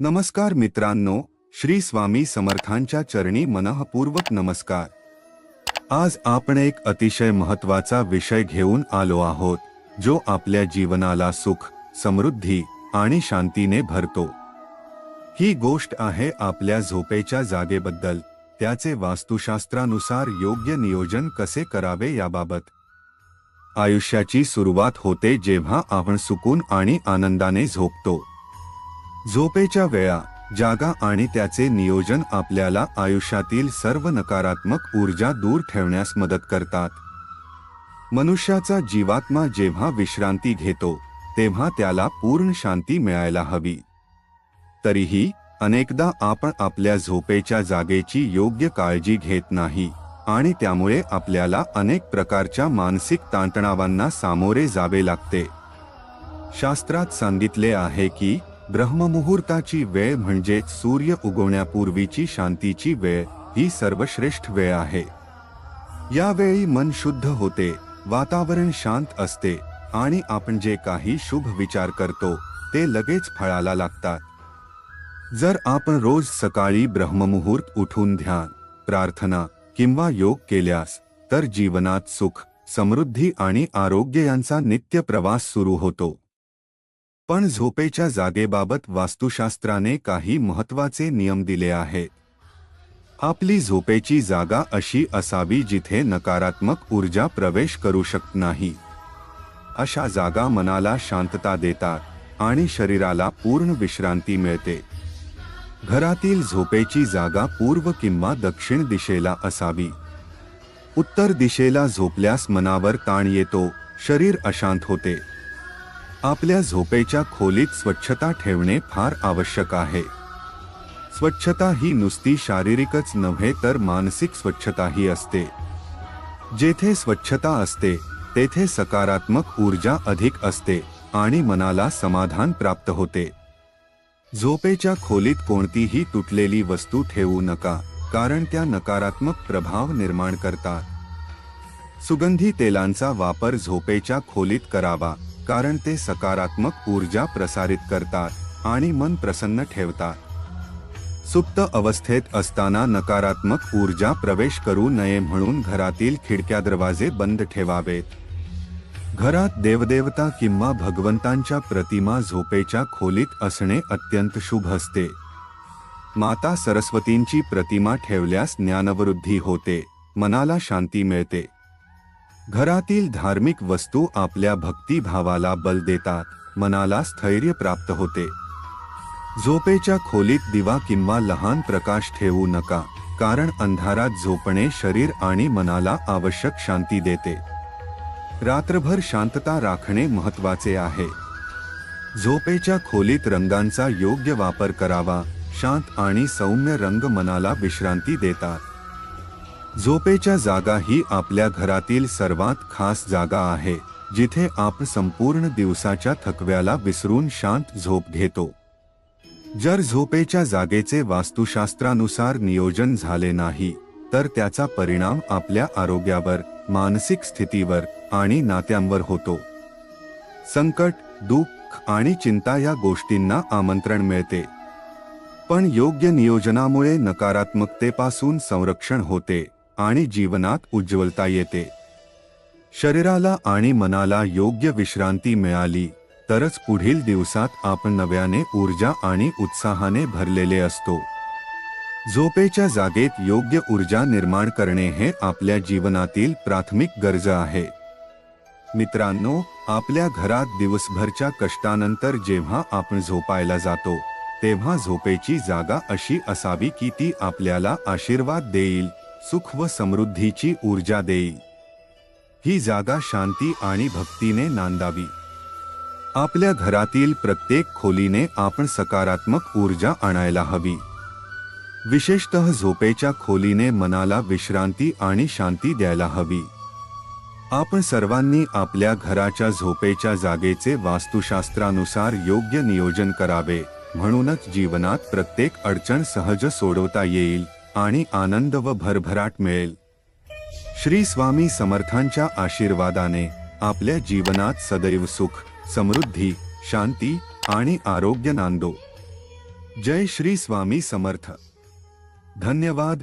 नमस्कार मित्रांनो श्री स्वामी समर्थांच्या चरणी मनःपूर्वक नमस्कार. आज आपण एक अतिशय महत्त्वाचा विषय घेऊन आलो आहोत जो आपल्या जीवनाला सुख समृद्धी आणि शांतीने भरतो. ही गोष्ट आहे आपल्या झोपेच्या जागेबद्दल त्याचे वास्तुशास्त्रानुसार योग्य नियोजन कसे करावे याबाबत. आयुष्याची सुरुवात होते जेव्हा आपण सुकून आणि आनंदाने झोपतो. झोपेच्या वेळा जागा आणि त्याचे नियोजन आपल्याला आयुष्यातील सर्व नकारात्मक ऊर्जा दूर ठेवण्यास मदत करतात. मनुष्याचा जीवात्मा जेव्हा विश्रांती घेतो तेव्हा त्याला पूर्ण शांती मिळायला हवी. तरीही अनेकदा आपण आपल्या झोपेच्या जागेची योग्य काळजी घेत नाही आणि त्यामुळे आपल्याला अनेक प्रकारच्या मानसिक ताणतणावांना सामोरे जावे लागते. शास्त्रात सांगितले आहे की ब्रह्ममुहूर्ताची वेळ म्हणजे सूर्य उगवण्यापूर्वीची शांतीची वेळ ही सर्वश्रेष्ठ वेळ आहे. यावेळी मन शुद्ध होते वातावरण शांत असते आणि आपण जे काही शुभ विचार करतो ते लगेच फळाला लागतात. जर आपण रोज सकाळी ब्रह्ममुहूर्त उठून ध्यान प्रार्थना किंवा योग केल्यास तर जीवनात सुख समृद्धी आणि आरोग्य यांचा नित्य प्रवास सुरू होतो. पण झोपेच्या जागेबाबत वास्तुशास्त्राने काही महत्त्वाचे नियम दिले आहेत आपली झोपेची जागा अशी असावी जिथे नकारात्मक ऊर्जा प्रवेश करू शकत नाही. अशा जागा मनाला शांतता देतात आणि शरीराला पूर्ण विश्रांती मिळते. घरातील झोपेची जागा पूर्व किंवा दक्षिण दिशेला असावी. उत्तर दिशेला झोपल्यास मनावर ताण येतो शरीर अशांत होते. आपल्या झोपेच्या खोलीत स्वच्छता ठेवणे फार आवश्यक आहे. स्वच्छता ही नुसती शारीरिकच नव्हे तर मानसिक स्वच्छताही असते. जेथे स्वच्छता असते तेथे सकारात्मक ऊर्जा अधिक असते आणि मनाला समाधान प्राप्त होते. झोपेच्या खोलीत कोणतीही तुटलेली वस्तू ठेवू नका कारण त्या नकारात्मक प्रभाव निर्माण करतात. सुगंधी तेलांचा वापर झोपेच्या खोलीत करावा. कारण ते सकारात्मक ऊर्जा प्रसारित करतात आणि मन प्रसन्न ठेवतात. सुप्त अवस्थेत असताना नकारात्मक ऊर्जा प्रवेश करू नये म्हणून घरातील खिडक्या दरवाजे बंद ठेवावेत. घरात देवदेवता किंवा भगवंतांच्या प्रतिमा झोपेच्या खोलीत असणे अत्यंत शुभ असते. माता सरस्वतींची प्रतिमा ठेवल्यास ज्ञानवृद्धी होते मनाला शांती मिळते. घरातील धार्मिक वस्तू आपल्या भक्तिभावाला बल देतात मनाला स्थैर्य प्राप्त होते. झोपेच्या खोलीत दिवा किंवा लहान प्रकाश ठेवू नका कारण अंधारात झोपणे शरीर आणि मनाला आवश्यक शांती देते. रात्रभर शांतता राखणे महत्त्वाचे आहे. झोपेच्या खोलीत रंगांचा योग्य वापर करावा शांत आणि सौम्य रंग मनाला विश्रांती देतात. झोपेच्या जागा ही आपल्या घरातील सर्वात खास जागा आहे जिथे आपण संपूर्ण दिवसाच्या थकव्याला विसरून शांत झोप घेतो. जर झोपेच्या जागेचे वास्तुशास्त्रानुसार नियोजन झाले नाही तर त्याचा परिणाम आपल्या आरोग्यावर मानसिक स्थितीवर आणि नात्यांवर होतो. संकट दुःख आणि चिंता या गोष्टींना आमंत्रण मिळते. पण योग्य नियोजनामुळे नकारात्मकतेपासून संरक्षण होते. आणि जीवनात उज्ज्वलता येते. शरीराला आणि मनाला योग्य विश्रांती मिळाली तरच पुढील दिवसात आपण नव्याने ऊर्जा आणि उत्साहाने भरलेले असतो. झोपेच्या जागेत योग्य ऊर्जा निर्माण करणे हे आपल्या जीवनातील प्राथमिक गरज आहे. मित्रांनो आपल्या घरात दिवसभरच्या कष्टानंतर जेव्हा आपण झोपायला जातो तेव्हा झोपेची जागा अशी असावी की ती आपल्याला आशीर्वाद देईल. सुख व समृद्धीची ऊर्जा देईल ही जागा शांती आणि भक्तीने नांदावी. आपल्या घरातील प्रत्येक खोलीने आपण सकारात्मक ऊर्जा आणायला हवी. विशेषतः झोपेच्या खोलीने मनाला विश्रांती आणि शांती द्यायला हवी. आपण सर्वांनी आपल्या घराच्या झोपेच्या जागेचे वास्तुशास्त्रानुसार योग्य नियोजन करावे म्हणूनच जीवनात प्रत्येक अडचण सहज सोडवता येईल. आणि आनंद व भरभराट मिळेल. श्री स्वामी समर्थांच्या आशीर्वादाने आपल्या जीवनात सदैव सुख समृद्धी शांती आणि आरोग्य नांदो. जय श्री स्वामी समर्थ. धन्यवाद.